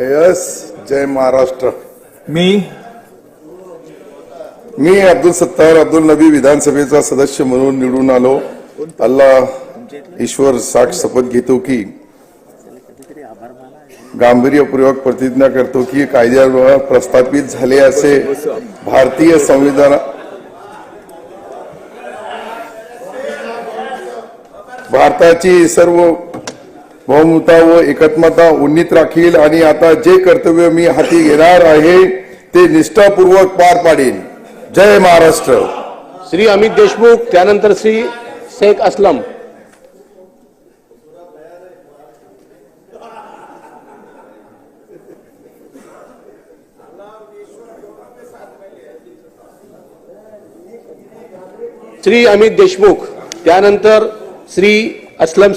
Yes जय महाराष्ट्र मी मी अब्दुल सत्तार अब्दुल नबी विधानसभेचा सदस्य म्हणून निवडून आलो. अल्लाह ईश्वर साठ शपथ घेतो की गांभीर्यपूर्वक प्रतिज्ञा करतो की कायद्याद्वारे प्रस्थापित झाले असे भारतीय संविधान भारताची सर्व बहुमता व एकत्मता उन्नीत राखील आणि आता जे कर्तव्य मी हाती घेणार आहे ते निष्ठापूर्वक पार पाडेल. जय महाराष्ट्र. श्री अमित देशमुख त्यानंतर श्री शेख असलम. श्री अमित देशमुख त्यानंतर श्री असलम